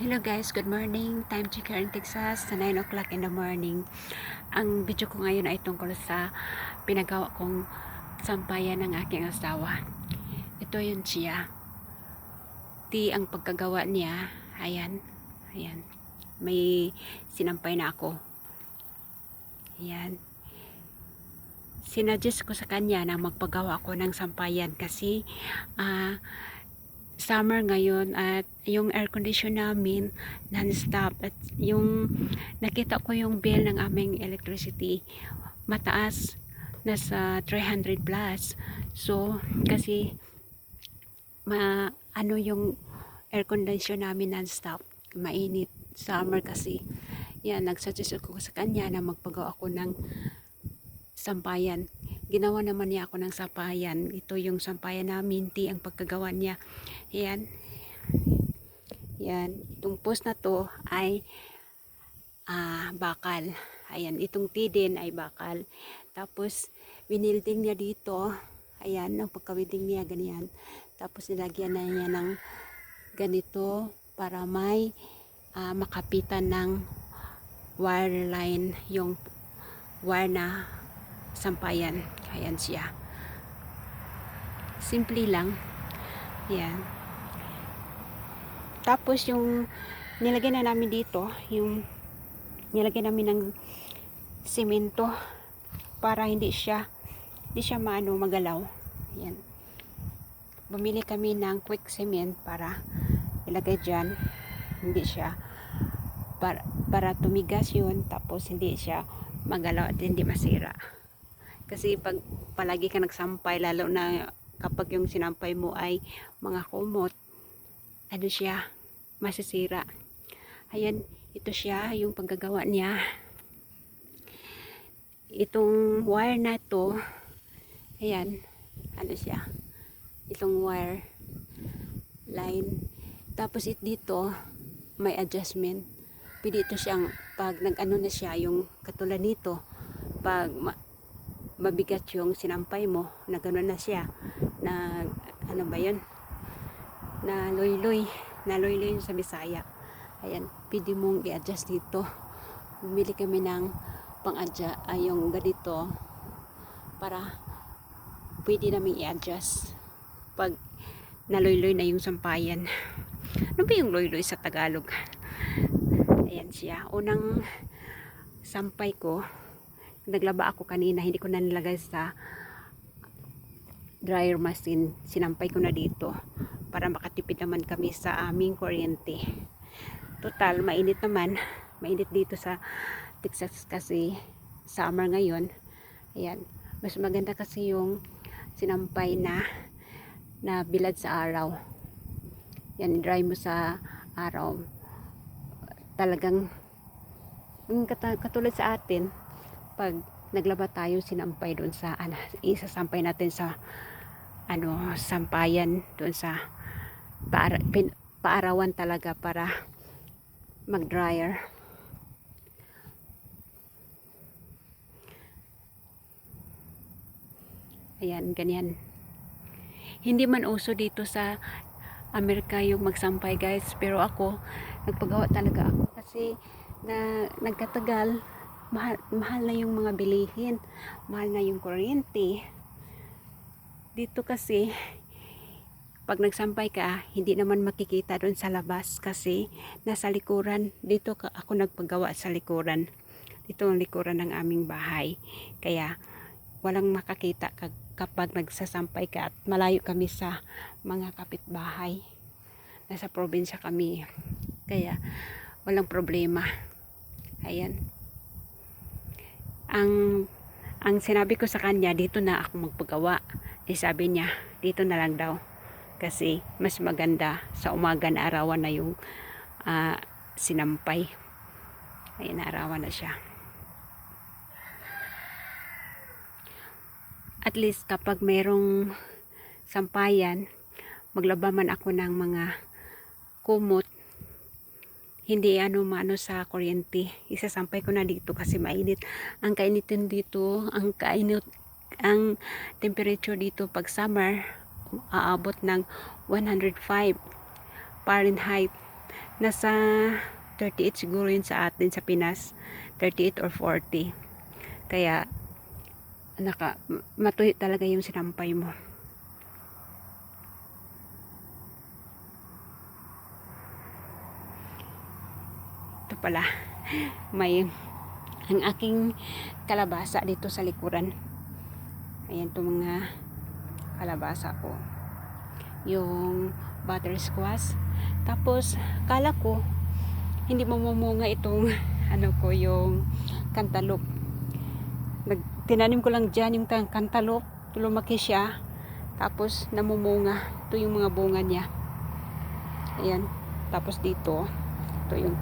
Hello guys, good morning. Time check here in Texas sa 9 o'clock in the morning. Ang video ko ngayon ay tungkol sa pinagawa kong sampayan ng aking asawa. Ito yun siya. Ti ang pagkagawa niya. Ayan. Ayan. May sinampay na ako. Ayan. Sinuggest ko sa kanya na magpagawa ako ng sampayan kasi ah summer ngayon at yung air condition namin non-stop at yung nakita ko yung bill ng aming electricity mataas nasa 300 plus. So kasi ma ano yung air condition namin non-stop mainit summer kasi. Yan nagsuggest ako sa kanya na magpagawa ako ng sampayan ginawa naman niya ako ng sampayan. Ito yung sampayan namin tea ang pagkagawa niya. Yan yan itong post na to ay ah, bakal. Ayan. Itong tea din ay bakal. Tapos winilding niya dito. Ayan. Ang pagkawilding niya ganyan. Tapos nilagyan na niya ng ganito para may ah, makapitan ng wire line. Yung wire na sampayan. Ayan siya. Simple lang. Yan. Tapos yung nilagyan na namin dito, yung nilagyan namin ng simento para hindi siya hindi siya maano magalaw. Yan. Bumili kami ng quick cement para ilagay dyan. Hindi siya para, para tumigas yun tapos hindi siya magalaw at hindi masira. Kasi pag palagi ka nagsampay, lalo na kapag yung sinampay mo ay mga kumot, ano siya, masisira. Ayan, ito siya, yung paggagawa niya. Itong wire na to, ayan, ano siya, itong wire line. Tapos it dito, may adjustment. Pwede ito siyang, pag nag-ano na siya, yung katulad nito, pag mabigat yung sinampay mo na gano'n na siya na ano ba yun? Na loy-loy na loy-loy sa Bisaya. Ayan pwede mong i-adjust dito. Bumili kami ng pang-adjust ay yung ganito para pwede namin i-adjust pag naloy-loy na yung sampayan. Ano ba yung loy-loy sa Tagalog? Ayan siya. Unang sampay ko naglaba ako kanina, hindi ko na nilagay sa dryer machine. Sinampay ko na dito para makatipid naman kami sa aming kuryente. Total, mainit naman. Mainit dito sa Texas kasi summer ngayon. Ayan. Mas maganda kasi yung sinampay na na bilad sa araw. Yan, dry mo sa araw. Talagang katulad sa atin, pag naglaba tayo sinampay doon sa ano, isasampay natin sa ano sampayan doon sa para, pin, paarawan talaga para mag dryer ayan ganyan. Hindi man uso dito sa Amerika yung magsampay guys pero ako nagpagawa talaga ako kasi na nagkatagal mahal, mahal na yung mga bilihin mahal na yung kuryente. Dito kasi pag nagsampay ka hindi naman makikita doon sa labas kasi nasa likuran. Dito ako nagpagawa sa likuran. Dito ang likuran ng aming bahay. Kaya walang makakita kapag nagsasampay ka at malayo kami sa mga kapitbahay. Nasa probinsya kami. Kaya walang problema. Ayan ang ang sinabi ko sa kanya dito na ako magpagawa. Eh sabi niya dito na lang daw. Kasi mas maganda sa umaga na arawan na yung uh, sinampay. Ay naarawan na siya. At least kapag merong sampayan maglaba man ako ng mga kumot hindi ano maano sa kuryente. Isasampay ko na dito kasi mainit. Ang kainitin dito ang kainit ang temperature dito pag summer aabot ng 105 Fahrenheit. Nasa 38 siguro yun sa atin sa Pinas 38 or 40 kaya naka matuyo talaga yung sinampay mo ito pala. May ang aking kalabasa dito sa likuran. Ayan to mga kalabasa ko. Yung buttersquash tapos kala ko hindi mamumunga itong ano ko yung cantaloupe Nag, tinanim ko lang dyan yung cantaloupe lumaki siya. Tapos namumunga. Ito yung mga bunga niya. Ayan. Tapos dito ito yung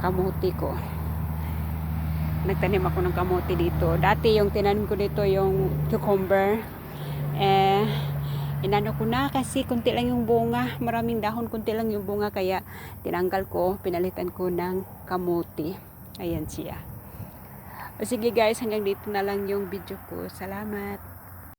kamuti ko. Nagtanim ako ng kamote dito. Dati yung tinanim ko dito yung cucumber. Eh inano ko na kasi kunti lang yung bunga. Maraming dahon kunti lang yung bunga. Kaya tinanggal ko pinalitan ko ng kamote. Ayan siya. O sige guys hanggang dito na lang yung video ko. Salamat